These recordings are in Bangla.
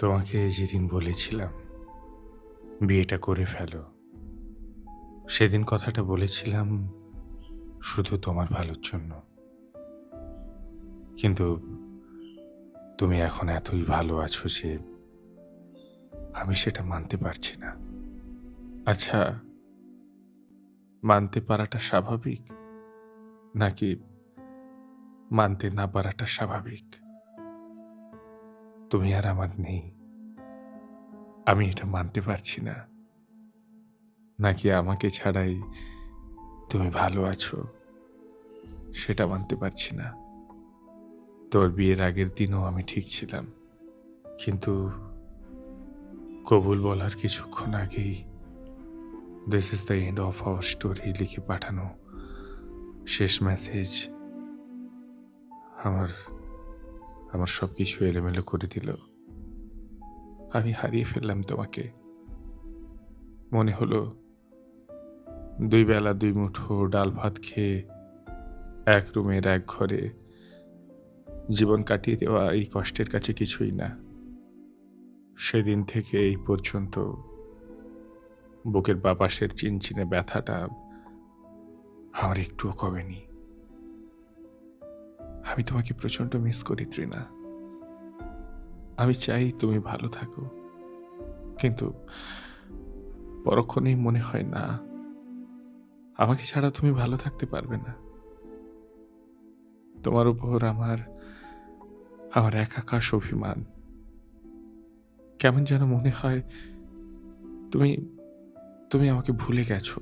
তোমাকে যেদিন বলেছিলাম, বিয়েটা করে ফেলো, সেদিন কথাটা বলেছিলাম শুধু তোমার ভালোর জন্য। কিন্তু তুমি এখন এতই ভালো আছো যে আমি সেটা মানতে পারছি না। আচ্ছা মানতে পারাটা স্বাভাবিক? নাকি মানতে না পারাটা স্বাভাবিক? তুমি আর আমার নেই। আমি এটা মানতে পারছি না। নাকি আমাকে ছাড়াই তুমি ভালো আছো? সেটা মানতে পারছি না। তোর বিয়ের আগের দিনও আমি ঠিক ছিলাম। কিন্তু কবুল বলার কিছুক্ষণ আগেই this is the end of our story লিখে পাঠানো শেষ মেসেজ আমার আমার সব কিছু এলোমেলো করে দিল। আমি হারিয়ে ফেললাম তোমাকে। মনে হলো দুই বেলা দুই মুঠো ডাল ভাত খেয়ে এক রুমের এক ঘরে জীবন কাটিয়ে দেওয়া এই কষ্টের কাছে কিছুই না। সেদিন থেকে এই পর্যন্ত বুকের বাপাসের চিনচিনে ব্যথাটা আমার একটুও কমেনি। আমি তোমাকে প্রচণ্ড মিস করি ত্রিনা আমি চাই তুমি ভালো থাকো। কিন্তু পরক্ষণেই মনে হয় না, আমাকে ছাড়া তুমি ভালো থাকতে পারবে না। তোমার উপর আমার আমার একাকাশ অভিমান। কেমন যেন মনে হয় তুমি তুমি আমাকে ভুলে গেছো।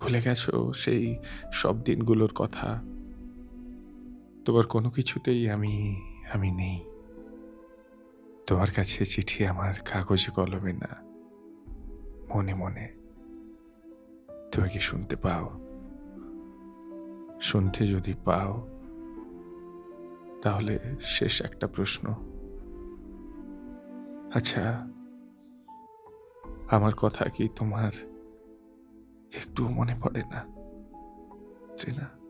ভুলে গেছো সেই সব দিনগুলোর কথা। তোমার কোনো কিছুতেই আমি আমি নেই। তোমার কাছে চিঠি আমার কাগজে কলমে না। মনে মনে তুমি কি শুনতে পাও। শুনতে যদি পাও, তাহলে শেষ একটা প্রশ্ন। আচ্ছা আমার কথা কি তোমার একটু মনে পড়ে না? না?